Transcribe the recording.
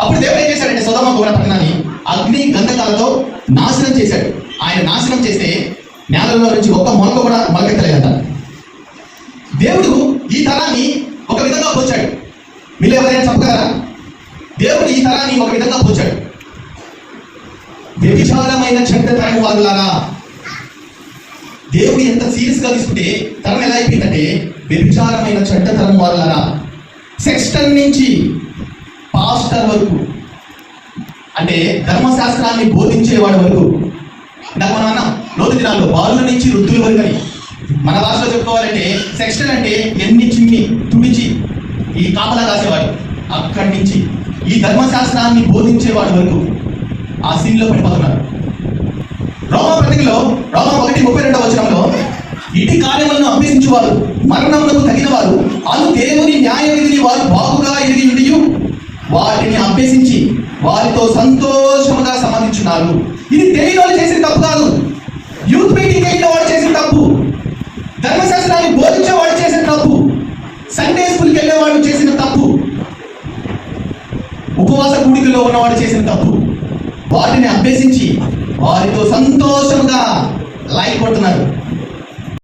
అప్పుడు దేవుడు ఏం చేశాడంటే సుధమ గోర పట్టణాన్ని అగ్ని గంధకాలతో నాశనం చేశాడు. ఆయన నాశనం చేస్తే నేలలో నుంచి ఒక్క మొలక కూడా మొలకెత్తలేదంట. దేవుడు ఈ తరాన్ని ఒక విధంగా పోచాడు మీరు ఎవరైనా చెప్పగలరా? దేవుడు ఈ తరాన్ని ఒక విధంగా పోచాడు వ్యభిచారమైన చెడ్డ తరం వాళ్ళారా దేవుడు ఎంత సీరియస్గా తీసుకుంటే తరం ఎలా అయిపోయిందంటే వ్యభిచారమైన చెడ్డ తరం వాళ్ళారా సెక్స్టన్ నుంచి పాస్టర్ వరకు. అంటే ధర్మశాస్త్రాన్ని బోధించేవాడి వరకు. ఇందాక మనం అన్నాం లోతు దినాల్లో బాలుల నుంచి వృద్ధుల వరకు అని. మన భాషలో చెప్పుకోవాలంటే సెక్షన్ అంటే ఎన్ని చిన్ని తుడిచి ఈ కాపలా రాసేవాడు. అక్కడి నుంచి ఈ ధర్మశాస్త్రాన్ని బోధించేవాడి వరకు. ఆ సీన్లో పడిపోతున్నారు. రోమా పత్రికలో రోమా ఒకటి ముప్పై రెండవ వచనంలో ఇటు కార్యములను అభ్యసించేవారు మరణములకు తగిన వారు వాళ్ళు దేవుని న్యాయ వాటిని అభ్యసించి వారితో సంతోషముగా సంబంధించున్నారు. ఇది తెలియని వాళ్ళు చేసిన తప్పు కాదు. యూత్ మీటింగ్ అయిన వాడు చేసిన తప్పు. ధర్మశాస్త్రాన్ని బోధించేవాడు చేసిన తప్పు. సండే స్కూల్కి వెళ్ళేవాడు చేసిన తప్పు. ఉపవాస కూడికలో ఉన్నవాడు చేసిన తప్పు. వాటిని అభ్యసించి వారితో సంతోషంగా లైక్ కొడుతున్నారు.